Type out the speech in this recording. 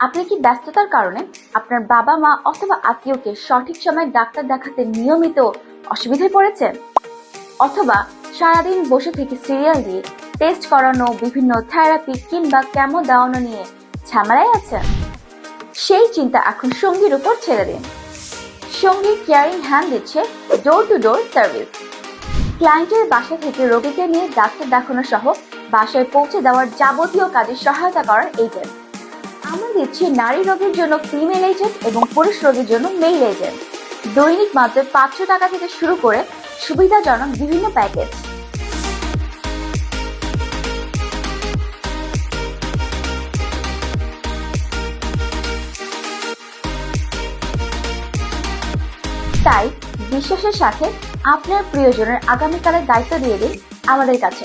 আপনি কি ব্যস্ততার কারণে আপনার বাবা মা অথবা আত্মীয়কে সঠিক সময় ডাক্তার দেখাতে নিয়মিত অসুবিধায় পড়েছেন? অথবা সারাদিন বসে থেকে সিরিয়াল দিয়ে টেস্ট করানো, বিভিন্ন থেরাপি কিংবা ক্যামো দেওয়ানো নিয়ে ঝামেলায় আছেন? সেই চিন্তা এখন সঙ্গীর উপর ছেড়ে দিন। সঙ্গী কেয়ারিং হ্যান্ড দিচ্ছে ডোর টু ডোর সার্ভিস ক্লায়েন্টের বাসা থেকে রোগীকে নিয়ে ডাক্তার দেখানো সহ বাসায় পৌঁছে দেওয়ার যাবতীয় কাজে সহায়তা করার এজেন্ট আমরা দিচ্ছি নারী রোগীর জন্য ফিমেল এজেন্ট এবং পুরুষ রোগীর জন্য মেল এজেন্ট দৈনিক মাত্র পাঁচশো টাকা থেকে শুরু করে সুবিধাজনক বিভিন্ন প্যাকেজ তাই বিশ্বাসের সাথে আপনার প্রিয়জনের আগামীকালের দায়িত্ব দিয়ে দিন আমাদের কাছে।